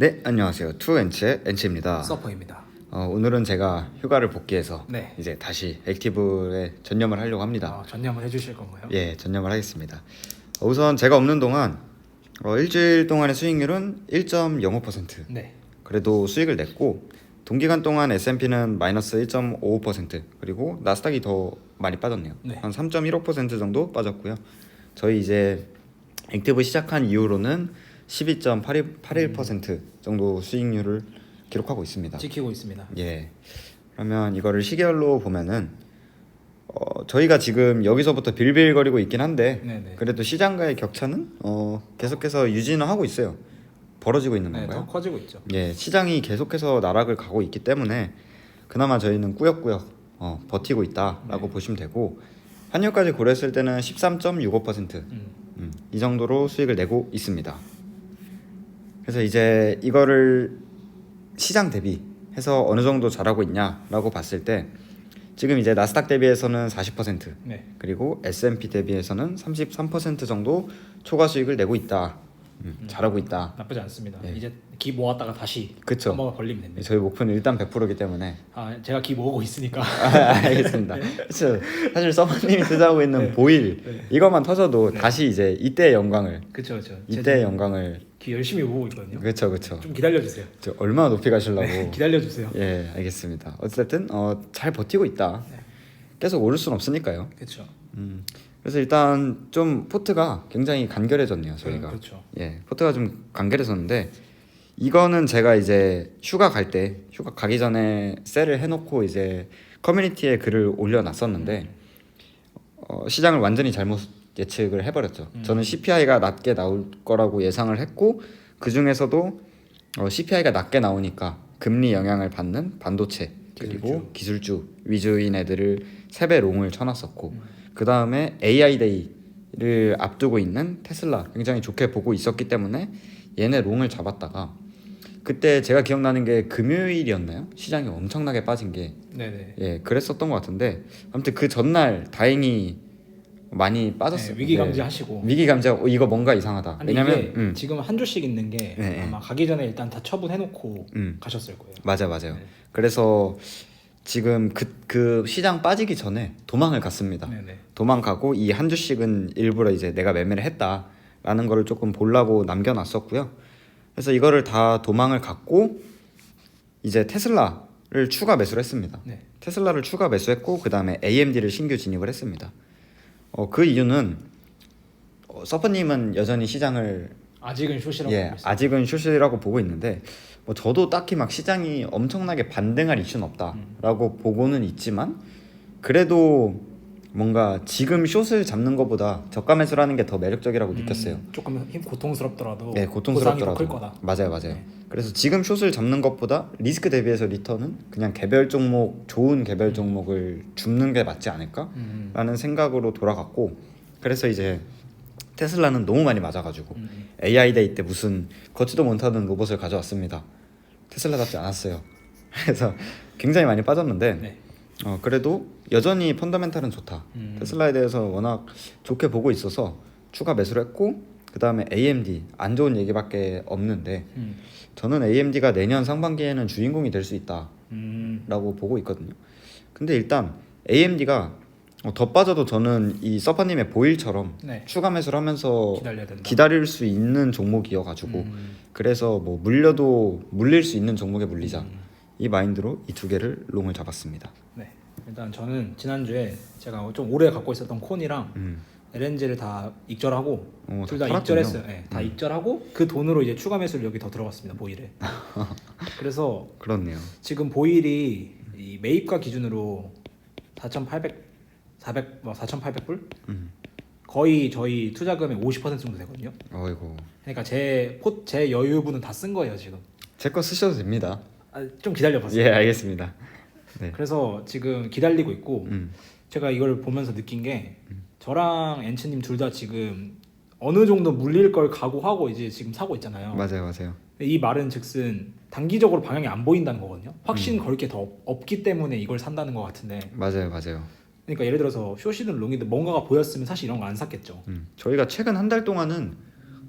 네, 안녕하세요. 투엔치의 엔치입니다. 서퍼입니다. 어, 오늘은 제가 휴가를 복귀해서 네. 이제 다시 액티브에 전념을 하려고 합니다. 어, 전념을 해주실 건가요? 예, 전념을 하겠습니다. 어, 우선 제가 없는 동안 어, 일주일 동안의 수익률은 1.05%. 네. 그래도 수익을 냈고 동기간 동안 S&P는 마이너스 1.55% 그리고 나스닥이 더 많이 빠졌네요. 네. 한 3.15% 정도 빠졌고요. 저희 이제 액티브 시작한 이후로는 12.81% 정도 수익률을 기록하고 있습니다. 지키고 있습니다. 예. 그러면 이거를 시계열로 보면은 어, 저희가 지금 여기서부터 빌빌거리고 있긴 한데 네네. 그래도 시장과의 격차는 어, 계속해서 유지는 하고 있어요. 벌어지고 있는 네, 건가요? 더 커지고 있죠. 예, 시장이 계속해서 나락을 가고 있기 때문에 그나마 저희는 꾸역꾸역 어, 버티고 있다라고 네. 보시면 되고 환율까지 고려했을 때는 13.65%, 음. 음, 이 정도로 수익을 내고 있습니다. 그래서 이제 이거를 시장 대비해서 어느 정도 잘하고 있냐라고 봤을 때 지금 이제 나스닥 대비해서는 40% 네. 그리고 S&P 대비해서는 33% 정도 초과 수익을 내고 있다. 음, 잘하고 있다. 나쁘지 않습니다. 예. 이제 기 모았다가 다시 그쵸. 한번 걸리면 됩니다. 저희 목표는 일단 100%이기 때문에 아, 제가 기 모으고 있으니까. 아, 알겠습니다. 그렇죠. 사실 서버님이 투자하고 있는 네. 보일 네. 이것만 터져도 네. 다시 이제 이때의 영광을 그렇죠. 이때의 영광을 기 열심히 모으고 있거든요. 그렇죠, 그렇죠. 좀 기다려 주세요. 저 얼마나 높이 가시려고? 네, 기다려 주세요. 예, 알겠습니다. 어쨌든 어, 잘 버티고 있다. 네. 계속 오를 수는 없으니까요. 그렇죠. 음, 그래서 일단 좀 포트가 굉장히 간결해졌네요, 저희가. 그렇죠. 예, 포트가 좀 간결해졌는데 이거는 제가 이제 휴가 갈 때 휴가 가기 전에 셀을 해놓고 이제 커뮤니티에 글을 올려놨었는데 어, 시장을 완전히 잘못 예측을 해버렸죠. 음. 저는 CPI가 낮게 나올 거라고 예상을 했고 그 중에서도 어, CPI가 낮게 나오니까 금리 영향을 받는 반도체 그리고 기술주 위주인 애들을 세배 롱을 쳐놨었고 음. 그 다음에 AI 데이를 앞두고 있는 테슬라 굉장히 좋게 보고 있었기 때문에 얘네 롱을 잡았다가 그때 제가 기억나는 게 금요일이었나요? 시장이 엄청나게 빠진 게 네, 네. 예, 그랬었던 것 같은데 아무튼 그 전날 다행히 많이 빠졌어요. 네, 위기 감지하시고. 위기 감지 어, 이거 뭔가 이상하다. 아니 왜냐면 음, 지금 한 주씩 있는 게 네, 네. 아마 가기 전에 일단 다 처분해 놓고 음. 가셨을 거예요. 맞아 맞아요. 네. 그래서 지금 그, 그 시장 빠지기 전에 도망을 갔습니다. 네, 네. 도망가고 이 한 주씩은 일부러 이제 내가 매매를 했다라는 거를 조금 보려고 남겨놨었고요. 그래서 이거를 다 도망을 갔고 이제 테슬라를 추가 매수를 했습니다. 네. 테슬라를 추가 매수했고 그 다음에 AMD를 신규 진입을 했습니다. 어, 그 이유는 어, 서퍼님은 여전히 시장을 아직은 쇼시라고 예 보고 있어요. 아직은 숏이라고 보고 있는데 뭐 저도 딱히 막 시장이 엄청나게 반등할 이슈는 없다라고 음. 보고는 있지만 그래도 뭔가 지금 숏을 잡는 것보다 저가 매수라는 게 더 매력적이라고 느꼈어요. 음, 조금 힘 고통스럽더라도 네, 고통스럽더라도 더클 거다. 맞아요, 맞아요. 네. 그래서 지금 숏을 잡는 것보다 리스크 대비해서 리턴은 그냥 개별 종목 좋은 개별 종목을 줍는 게 맞지 않을까라는 음, 생각으로 돌아갔고 그래서 이제 테슬라는 너무 많이 맞아가지고 음, 음. AI 데이 때 무슨 걷지도 못하는 로봇을 가져왔습니다. 테슬라답지 않았어요. 그래서 굉장히 많이 빠졌는데 네. 어, 그래도 여전히 펀더멘탈은 좋다. 음. 테슬라에 대해서 워낙 좋게 보고 있어서 추가 매수를 했고 그 다음에 AMD 안 좋은 얘기밖에 없는데 음, 저는 AMD가 내년 상반기에는 주인공이 될 수 있다라고 음, 보고 있거든요. 근데 일단 AMD가 어, 더 빠져도 저는 이 서퍼님의 보일처럼 네. 추가 매수를 하면서. 기다릴 수 있는 종목이어가지고 음, 그래서 뭐 물려도 물릴 수 있는 종목에 물리자 음. 이 마인드로 이 두 개를 롱을 잡았습니다. 네. 일단 저는 지난주에 제가 좀 오래 갖고 있었던 콘이랑 음. LNG를 다 익절하고 어, 둘다다 팔았군요. 익절했어요. 네, 다 음. 익절하고 그 돈으로 이제 추가 매수를 여기 더 들어갔습니다. 보일에. 그래서 그렇네요. 지금 보일이 이 매입가 기준으로 4,800, 400, 뭐 4,800불 음. 거의 저희 투자금의 50% 정도 되거든요. 어이고 그러니까 제, 포, 제 여유분은 다 쓴 거예요 지금. 제 거 쓰셔도 됩니다. 아, 좀 기다려봤어요. 예 알겠습니다. 네. 그래서 지금 기다리고 있고 음. 제가 이걸 보면서 느낀 게 저랑 엔츠님 둘 다 지금 어느 정도 물릴 걸 각오하고 이제 지금 사고 있잖아요. 맞아요 맞아요. 이 말은 즉슨 단기적으로 방향이 안 보인다는 거거든요. 확신 음. 걸게 더 없기 때문에 이걸 산다는 것 같은데. 맞아요 맞아요. 그러니까 예를 들어서 쇼시든 롱이든 뭔가가 보였으면 사실 이런 거 안 샀겠죠. 음. 저희가 최근 한 달 동안은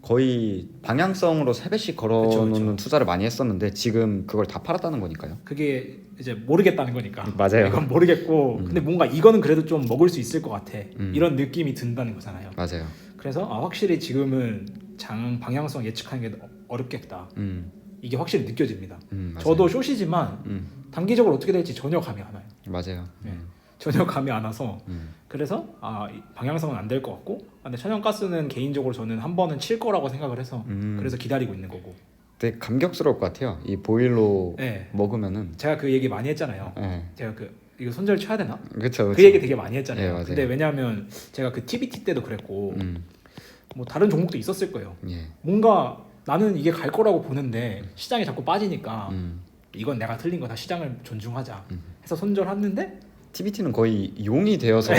거의 방향성으로 3배씩 걸어놓는 그쵸, 그쵸. 투자를 많이 했었는데 지금 그걸 다 팔았다는 거니까요. 그게 이제 모르겠다는 거니까. 맞아요. 이건 모르겠고, 근데 뭔가 이거는 그래도 좀 먹을 수 있을 것 같아. 음. 이런 느낌이 든다는 거잖아요. 맞아요. 그래서 아, 확실히 지금은 장 방향성 예측하는 게 어- 어렵겠다. 음, 이게 확실히 느껴집니다. 음, 맞아요. 저도 숏이지만 음, 단기적으로 어떻게 될지 전혀 감이 안 와요. 맞아요. 네. 전혀 감이 안 와서 음, 그래서 아이 방향성은 안 될 것 같고 아, 근데 천연가스는 개인적으로 저는 한 번은 칠 거라고 생각을 해서 음. 그래서 기다리고 있는 거고 되게 감격스러울 것 같아요. 이 보일로 네 먹으면은. 제가 그 얘기 많이 했잖아요 네. 제가 그 이거 손절 쳐야 되나 그렇죠. 그 얘기 되게 많이 했잖아요 예, 맞아요. 근데 왜냐하면 제가 그 TBT 때도 그랬고 음, 뭐 다른 종목도 있었을 거예요 예. 뭔가 나는 이게 갈 거라고 보는데 시장이 자꾸 빠지니까 음. 이건 내가 틀린 거다 시장을 존중하자 해서 손절했는데 TBT는 거의 용이 되어서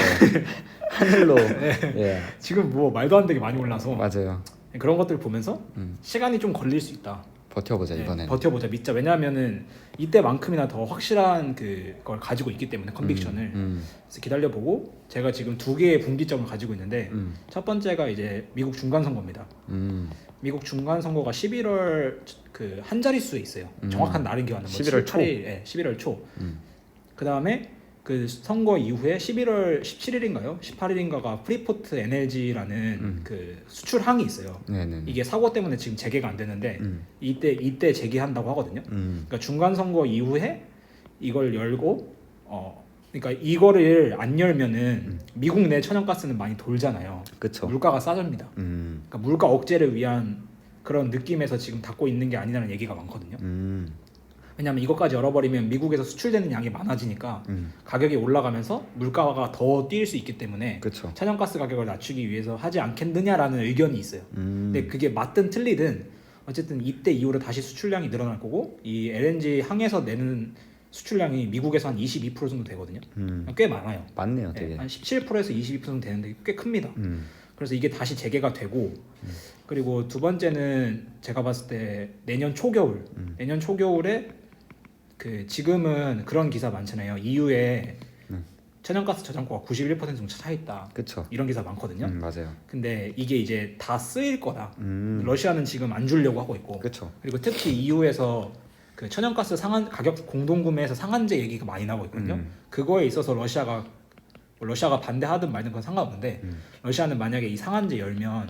하늘로. 예, 지금 뭐 말도 안 되게 많이 올라서 맞아요. 그런 것들 을 보면서 음, 시간이 좀 걸릴 수 있다. 버텨보자 네, 이번엔. 버텨보자 믿자. 왜냐하면은 이때만큼이나 더 확실한 그걸 가지고 있기 때문에 컨빅션을. 음, 그래서 기다려보고 제가 지금 두 개의 분기점을 가지고 있는데 음, 첫 번째가 이제 미국 중간 선거입니다. 음, 미국 중간 선거가 11월 그 한 자릿수에 있어요. 음. 정확한 날은 기억 안 나요 11월 초. 8일, 예, 11월 초. 음. 그 다음에 그 선거 이후에 11월 17일인가요 18일인가가 프리포트 NLG라는 음. 그 수출 항이 있어요 네네. 이게 사고 때문에 지금 재개가 안 되는데 음, 이때 이때 재개한다고 하거든요. 음, 그러니까 중간 선거 이후에 이걸 열고 어 그러니까 이거를 안 열면은 미국 내 천연가스는 많이 돌잖아요. 그쵸. 물가가 싸집니다. 음, 그러니까 물가 억제를 위한 그런 느낌에서 지금 닫고 있는 게 아니라는 얘기가 많거든요. 음, 왜냐하면 이것까지 열어버리면 미국에서 수출되는 양이 많아지니까 음, 가격이 올라가면서 물가가 더 뛸 수 있기 때문에 그쵸. 천연가스 가격을 낮추기 위해서 하지 않겠느냐라는 의견이 있어요. 음, 근데 그게 맞든 틀리든 어쨌든 이때 이후로 다시 수출량이 늘어날 거고 이 LNG 항에서 내는 수출량이 미국에서 한 22% 정도 되거든요. 음, 꽤 많아요. 맞네요, 네, 되게. 한 17%에서 22% 정도 되는데 꽤 큽니다. 음, 그래서 이게 다시 재개가 되고 그리고 두 번째는 제가 봤을 때 내년 초겨울 음. 내년 초겨울에 그 지금은 그런 기사 많잖아요. EU에 음. 천연가스 저장고가 91% 정도 차 있다. 그쵸. 이런 기사 많거든요. 음, 맞아요. 근데 이게 이제 다 쓰일 거다. 음, 러시아는 지금 안 주려고 하고 있고 그쵸. 그리고 특히 EU에서 그 천연가스 상한 가격 공동 구매에서 상한제 얘기가 많이 나오고 있거든요. 음. 그거에 있어서 러시아가 러시아가 반대하든 말든 그건 상관없는데 음. 러시아는 만약에 이 상한제 열면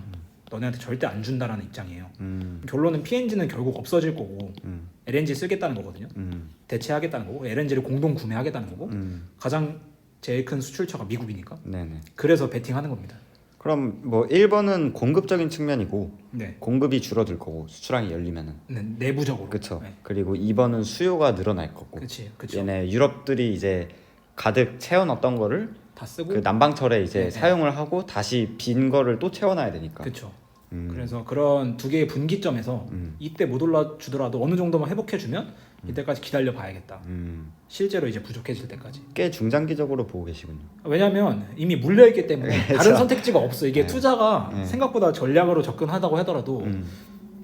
너네한테 절대 안 준다라는 입장이에요. 음, 결론은 PNG는 결국 없어질 거고 음, LNG 쓰겠다는 거거든요. 음, 대체하겠다는 거고 LNG를 공동 구매하겠다는 거고 음, 가장 제일 큰 수출처가 미국이니까 네네. 그래서 베팅하는 겁니다. 그럼 뭐 1번은 공급적인 측면이고 네, 공급이 줄어들 거고 수출항이 열리면은 네 내부적으로. 그쵸. 네. 그리고 2번은 수요가 늘어날 거고 그렇지, 그렇죠. 얘네 유럽들이 이제 가득 채워놨던 거를 다 쓰고 그 난방철에 이제 네, 네. 사용을 하고 다시 빈 거를 또 채워놔야 되니까. 그렇죠. 음, 그래서 그런 두 개의 분기점에서 음. 이때 못 올라주더라도 어느 정도만 회복해주면 이때까지 기다려 봐야겠다. 음, 실제로 이제 부족해질 때까지. 꽤 중장기적으로 보고 계시군요. 왜냐하면 이미 물려 있기 때문에 다른 그렇죠. 선택지가 없어. 이게 네. 투자가 네. 생각보다 전략으로 접근하다고 하더라도 음,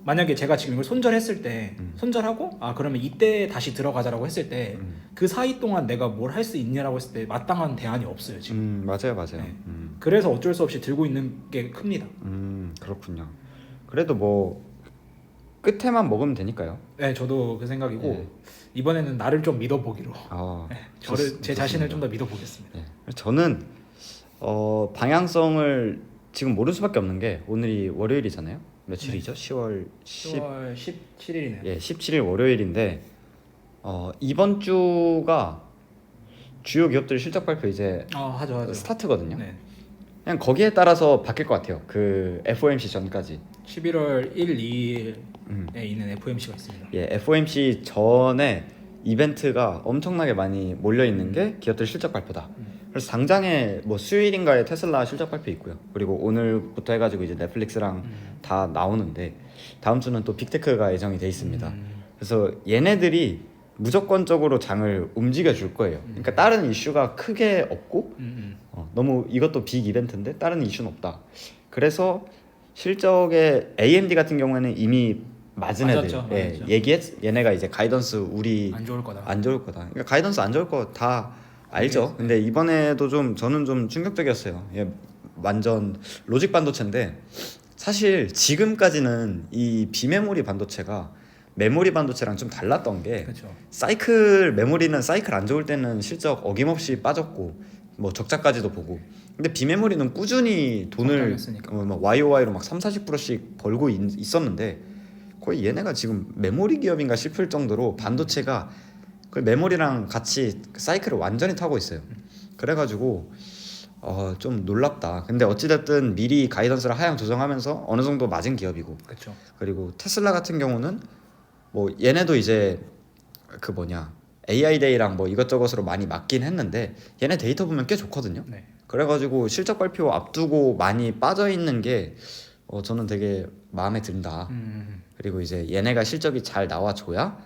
만약에 제가 지금 이걸 손절했을 때 음. 손절하고 아 그러면 이때 다시 들어가자라고 했을 때 그 음, 사이 동안 내가 뭘 할 수 있냐라고 했을 때 마땅한 대안이 없어요 지금. 음, 맞아요, 맞아요. 네. 음, 그래서 어쩔 수 없이 들고 있는 게 큽니다. 음, 그렇군요. 그래도 뭐 끝에만 먹으면 되니까요. 네, 저도 그 생각이고 네. 이번에는 나를 좀 믿어보기로. 아, 저를 좋습- 제 자신을 좋습니다. 좀 더 믿어보겠습니다. 예. 저는 어, 방향성을 지금 모를 수밖에 없는 게 오늘이 월요일이잖아요. 며칠이죠? 10월 10 10월 17일이네요. 예, 17일 월요일인데 어, 이번 주가 주요 기업들 실적 발표 이제 아 하죠 하죠. 스타트거든요. 네. 그냥 거기에 따라서 바뀔 것 같아요. 그 FOMC 전까지. 11월 1, 2일에 음. 있는 FOMC가 있습니다. 예, FOMC 전에 이벤트가 엄청나게 많이 몰려 있는 게 기업들 실적 발표다. 음. 그래서 당장에 뭐 수요일인가에 테슬라 실적 발표 있고요. 그리고 오늘부터 해가지고 이제 넷플릭스랑 음. 다 나오는데 다음 주는 또 빅테크가 예정이 돼 있습니다. 음. 그래서 얘네들이 무조건적으로 장을 움직여 줄 거예요. 그러니까 다른 이슈가 크게 없고 음, 음. 어, 너무 이것도 빅 이벤트인데 다른 이슈는 없다. 그래서 실적에 AMD 같은 경우에는 이미 맞은 애들 맞았죠, 예, 맞았죠. 얘기했 얘네가 이제 가이던스 우리 안 좋을 거다. 안 좋을 거다. 그러니까 가이던스 안 좋을 거 다 알죠. 근데 이번에도 좀 저는 좀 충격적이었어요. 예, 완전 로직 반도체인데 사실 지금까지는 이 비메모리 반도체가 메모리 반도체랑 좀 달랐던 게 그렇죠. 사이클 메모리는 사이클 안 좋을 때는 실적 어김없이 빠졌고 뭐 적자까지도 보고 근데 비메모리는 꾸준히 돈을. 어, 막 YOY로 막 3, 40%씩 벌고 있, 있었는데 거의 얘네가 지금 메모리 기업인가 싶을 정도로 반도체가 그 메모리랑 같이 사이클을 완전히 타고 있어요. 그래가지고 어, 좀 놀랍다. 근데 어찌됐든 미리 가이던스를 하향 조정하면서 어느 정도 맞은 기업이고 그렇죠. 그리고 테슬라 같은 경우는 뭐 얘네도 이제 그 뭐냐 AI 데이랑 뭐 이것저것으로 많이 맞긴 했는데 얘네 데이터 보면 꽤 좋거든요. 네. 그래가지고 실적 발표 앞두고 많이 빠져 있는 게 어, 저는 되게 마음에 든다. 음, 그리고 이제 얘네가 실적이 잘 나와줘야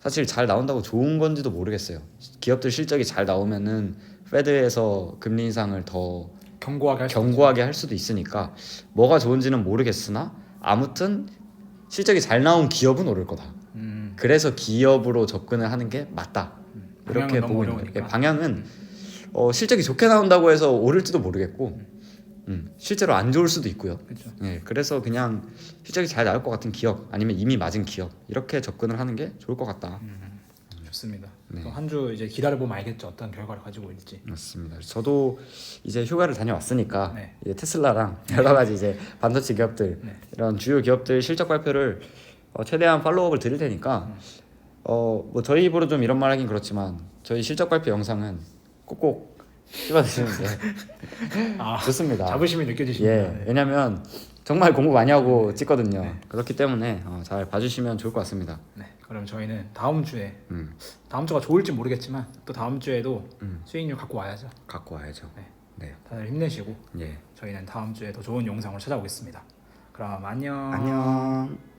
사실 잘 나온다고 좋은 건지도 모르겠어요. 기업들 실적이 잘 나오면은 페드에서 금리 인상을 더 경고하게 할 수. 견고하게 할 수도 있으니까 뭐가 좋은지는 모르겠으나 아무튼 실적이 잘 나온 기업은 오를 거다. 음, 그래서 기업으로 접근을 하는 게 맞다. 이렇게 방향은 너무 보고 있는 거예요. 어려우니까. 방향은 어, 실적이 좋게 나온다고 해서 오를지도 모르겠고 음, 실제로 안 좋을 수도 있고요. 그렇죠. 예, 그래서 그냥 실적이 잘 나올 것 같은 기업 아니면 이미 맞은 기업 이렇게 접근을 하는 게 좋을 것 같다. 좋습니다. 네. 한주 이제 기다려 보면 알겠죠. 어떤 결과를 가지고 올지. 맞습니다. 저도 이제 휴가를 다녀왔으니까 네. 이제 테슬라랑 여러 가지 이제 반도체 기업들 네. 이런 주요 기업들 실적 발표를 어, 최대한 팔로우업을 드릴 테니까 음. 어뭐 저희 입으로 좀 이런 말하긴 그렇지만 저희 실적 발표 영상은 꼭꼭 씹어드시는 게 아, 좋습니다. 자부심이 느껴지십니다. 예, 네. 왜냐면 정말 공부 많이 하고 찍거든요. 네. 그렇기 때문에 어, 잘 봐주시면 좋을 것 같습니다. 네. 그럼 저희는 다음 주에 음, 다음 주가 좋을지 모르겠지만 또 다음 주에도 음. 수익률 갖고 와야죠. 갖고 와야죠. 네. 네, 다들 힘내시고 예, 저희는 다음 주에 더 좋은 영상으로 찾아오겠습니다. 그럼 안녕. 안녕.